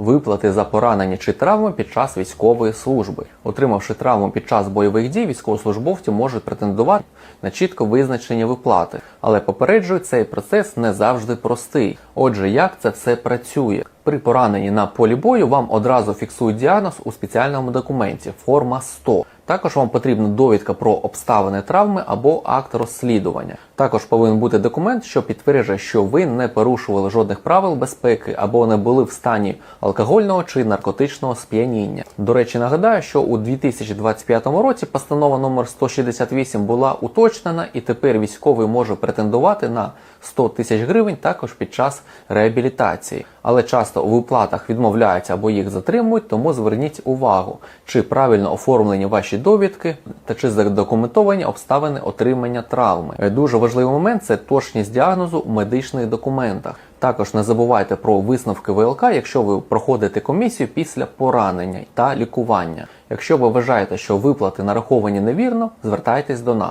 виплати за поранення чи травми під час військової служби. Отримавши травму під час бойових дій, військовослужбовці можуть претендувати на чітко визначені виплати. Але попереджую, цей процес не завжди простий. Отже, як це все працює? При пораненні на полі бою вам одразу фіксують діагноз у спеціальному документі форма 100. Також вам потрібна довідка про обставини травми або акт розслідування. Також повинен бути документ, що підтверджує, що ви не порушували жодних правил безпеки або не були в стані алкогольного чи наркотичного сп'яніння. До речі, нагадаю, що у 2025 році постанова номер 168 була уточнена, і тепер військовий може претендувати на 100 тисяч гривень також під час реабілітації. Але часто у виплатах відмовляються або їх затримують, тому зверніть увагу, чи правильно оформлені ваші довідки та чи задокументовані обставини отримання травми. Е, Дуже важливий момент це точність діагнозу в медичних документах. Також не забувайте про висновки ВЛК, якщо ви проходите комісію після поранення та лікування. Якщо ви вважаєте, що виплати нараховані невірно, звертайтесь до нас.